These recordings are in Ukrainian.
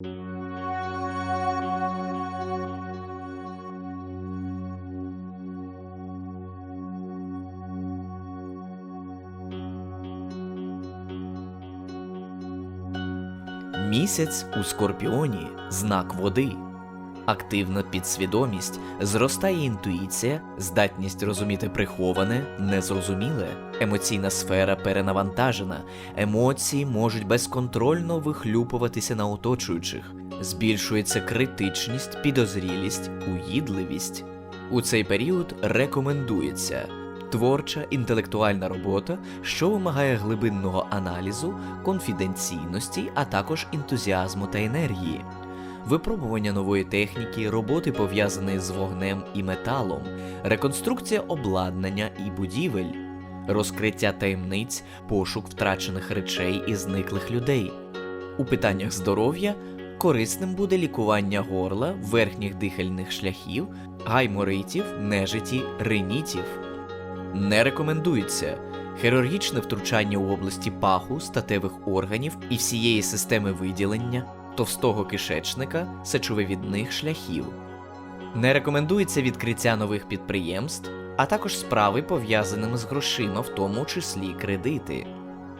Місяць у Скорпіоні знак води. Активна підсвідомість, зростає інтуїція, здатність розуміти приховане, незрозуміле. Емоційна сфера перенавантажена, емоції можуть безконтрольно вихлюпуватися на оточуючих, збільшується критичність, підозрілість, уїдливість. У цей період рекомендується творча інтелектуальна робота, що вимагає глибинного аналізу, конфіденційності, а також ентузіазму та енергії. Випробування нової техніки, роботи пов'язані з вогнем і металом, реконструкція обладнання і будівель, розкриття таємниць, пошук втрачених речей і зниклих людей. У питаннях здоров'я корисним буде лікування горла, верхніх дихальних шляхів, гайморитів, нежиті, ринітів. Не рекомендується хірургічне втручання у області паху, статевих органів і всієї системи виділення, товстого кишечника, сечовивідних шляхів. Не рекомендується відкриття нових підприємств, а також справи, пов'язаними з грошима, в тому числі кредити.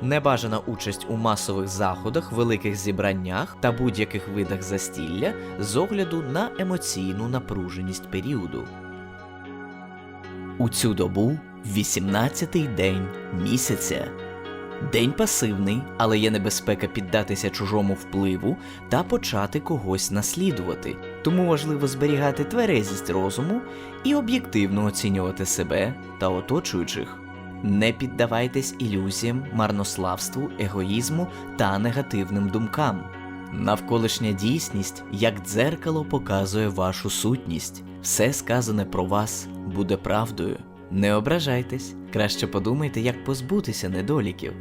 Небажана участь у масових заходах, великих зібраннях та будь-яких видах застілля з огляду на емоційну напруженість періоду. У цю добу 18-й день місяця. День пасивний, але є небезпека піддатися чужому впливу та почати когось наслідувати. Тому важливо зберігати тверезість розуму і об'єктивно оцінювати себе та оточуючих. Не піддавайтесь ілюзіям, марнославству, егоїзму та негативним думкам. Навколишня дійсність, як дзеркало, показує вашу сутність. Все сказане про вас буде правдою. Не ображайтесь, краще подумайте, як позбутися недоліків.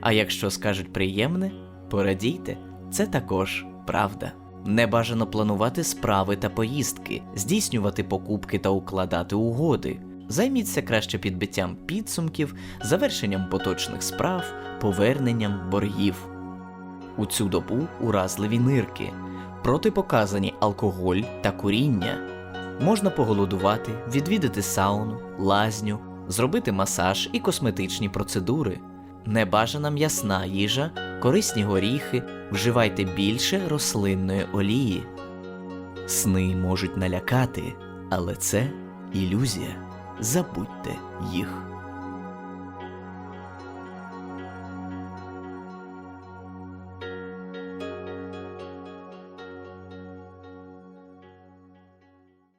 А якщо скажуть приємне, порадійте, це також правда. Не бажано планувати справи та поїздки, здійснювати покупки та укладати угоди. Займіться краще підбиттям підсумків, завершенням поточних справ, поверненням боргів. У цю добу уразливі нирки, протипоказані алкоголь та куріння. Можна поголодувати, відвідати сауну, лазню, зробити масаж і косметичні процедури. Небажана м'ясна їжа, корисні горіхи, вживайте більше рослинної олії. Сни можуть налякати, але це ілюзія. Забудьте їх.